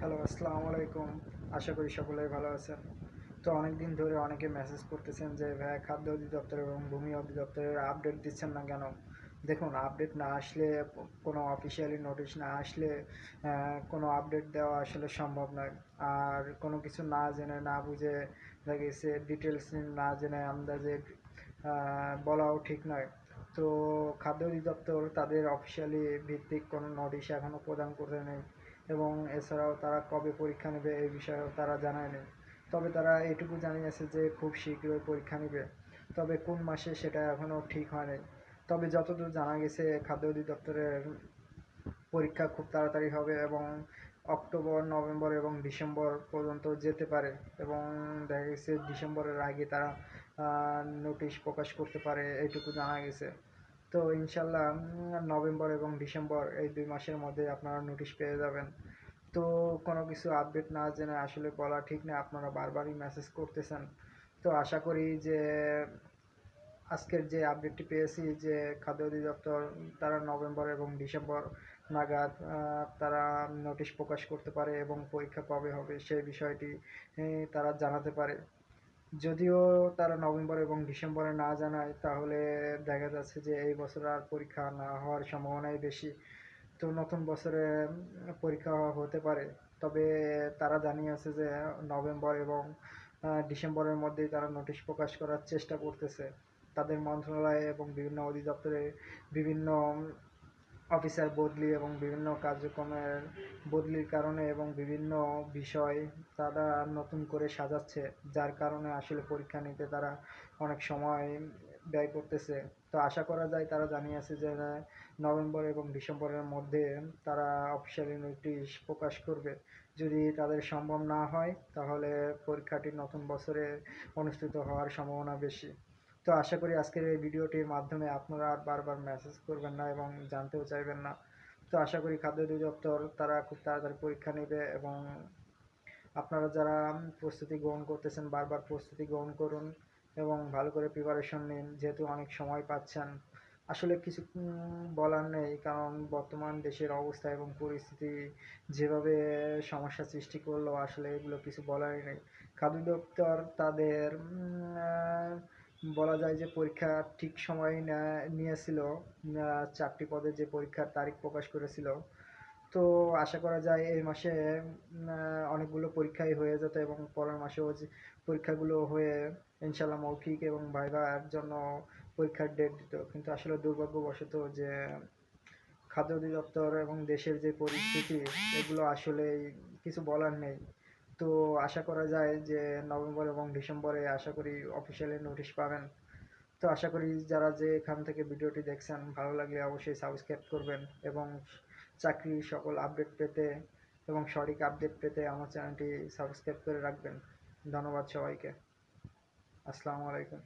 Hello আসসালামু আলাইকুম। আশা করি সকলেই ভালো আছেন। তো অনেক দিন ধরে অনেকে মেসেজ করতেছেন যে ভাই খাদ্য অধিদপ্তর এবং ভূমি অধিদপ্তরের আপডেট দিচ্ছেন না কেন? দেখুন আপডেট না আসলে কোনো অফিসিয়ালি নোটিশ না আসলে কোনো আপডেট দেওয়া আসলে সম্ভব নয়। আর কোনো কিছু না জেনে, না বুঝে গেছে ডিটেলস না জেনে আন্দাজে বলাও ঠিক নয়। তো খাদ্য অধিদপ্তর তাদের অফিসিয়ালি ভিত্তিক কোনো নোটিশ এখনও প্রদান করে নেই। এবং এছাড়াও তারা কবে পরীক্ষা নেবে এই বিষয়েও তারা জানায়নি তবে তারা এটুকু জানিয়েছে যে খুব শীঘ্রই পরীক্ষা নেবে। তবে কোন মাসে সেটা এখনও ঠিক হয়নি। তবে যতদূর জানা গেছে, খাদ্য অধিদপ্তরের পরীক্ষা খুব তাড়াতাড়ি হবে এবং অক্টোবর, নভেম্বর এবং ডিসেম্বর পর্যন্ত যেতে পারে এবং দেখা গেছে ডিসেম্বরের আগে তারা নোটিশ প্রকাশ করতে পারে, এইটুকু জানা গেছে। তো ইনশাল্লাহ নভেম্বর এবং ডিসেম্বর এই দুই মাসের মধ্যে আপনারা নোটিশ পেয়ে যাবেন। তো কোনো কিছু আপডেট না জেনে আসলে বলা ঠিক না, আপনারা বারবারই মেসেজ করতেছেন। তো আশা করি যে, আজকের যে আপডেটটি পেয়েছি যে খাদ্য অধিদপ্তর, তারা নভেম্বর এবং ডিসেম্বর নাগাদ তারা নোটিশ প্রকাশ করতে পারে এবং পরীক্ষা কবে হবে সেই বিষয়টি তারা জানাতে পারে। যদিও তারা নভেম্বর এবং ডিসেম্বরে না জানায়, তাহলে দেখা যাচ্ছে যে এই বছর আর পরীক্ষা না হওয়ার সম্ভাবনাই বেশি। তো নতুন বছরে পরীক্ষা হতে পারে। তবে তারা জানিয়েছে যে নভেম্বর এবং ডিসেম্বরের মধ্যেই তারা নোটিশ প্রকাশ করার চেষ্টা করতেছে। তাদের মন্ত্রণালয়ে এবং বিভিন্ন অধিদপ্তরে বিভিন্ন অফিসার বদলি এবং বিভিন্ন কার্যক্রমের বদলির কারণে এবং বিভিন্ন বিষয় তারা নতুন করে সাজাচ্ছে, যার কারণে আসলে পরীক্ষা নিতে তারা অনেক সময় ব্যয় করতেছে। তো আশা করা যায় তারা জানিয়েছে যে, নভেম্বর এবং ডিসেম্বরের মধ্যে তারা অফিসিয়ালি নোটিশ প্রকাশ করবে। যদি তাদের সম্ভব না হয়, তাহলে পরীক্ষাটি নতুন বছরে অনুষ্ঠিত হওয়ার সম্ভাবনা বেশি। তো আশা করি আজকের এই ভিডিওটির মাধ্যমে আপনারা আর বারবার মেসেজ করবেন না এবং জানতেও চাইবেন না। তো আশা করি খাদ্য অধিদপ্তর তারা খুব তাড়াতাড়ি পরীক্ষা নেবে এবং আপনারা যারা প্রস্তুতি গ্রহণ করতেছেন, বারবার প্রস্তুতি গ্রহণ করুন এবং ভালো করে প্রিপারেশন নিন, যেহেতু অনেক সময় পাচ্ছেন। আসলে কিছু বলার নেই, কারণ বর্তমান দেশের অবস্থা এবং পরিস্থিতি যেভাবে সমস্যা সৃষ্টি করল, আসলে এগুলো কিছু বলারই নেই। খাদ্য দপ্তর তাদের বলা যায় যে পরীক্ষা ঠিক সময় নিয়েছিল চারটি পদে যে পরীক্ষার তারিখ প্রকাশ করেছিল। তো আশা করা যায় এই মাসে অনেকগুলো পরীক্ষাই হয়ে যেত এবং পরের মাসেও যে পরীক্ষাগুলো হয়ে ইনশাল্লাহ মৌখিক এবং ভাইভার জন্য পরীক্ষার ডেট দিত। কিন্তু আসলে দুর্ভাগ্যবশত যে খাদ্য অধিদপ্তর এবং দেশের যে পরিস্থিতি, এগুলো আসলেই কিছু বলার নেই। তো আশা করা যায় যে নভেম্বর এবং ডিসেম্বরে আশা করি অফিসিয়ালি নোটিশ পাবেন। তো আশা করি যারা যে এখান থেকে ভিডিওটি দেখছেন, ভালো লাগলে অবশ্যই সাবস্ক্রাইব করবেন এবং চাকরির সকল আপডেট পেতে এবং সঠিক আপডেট পেতে আমার চ্যানেলটি সাবস্ক্রাইব করে রাখবেন। ধন্যবাদ সবাইকে। আসসালামু আলাইকুম।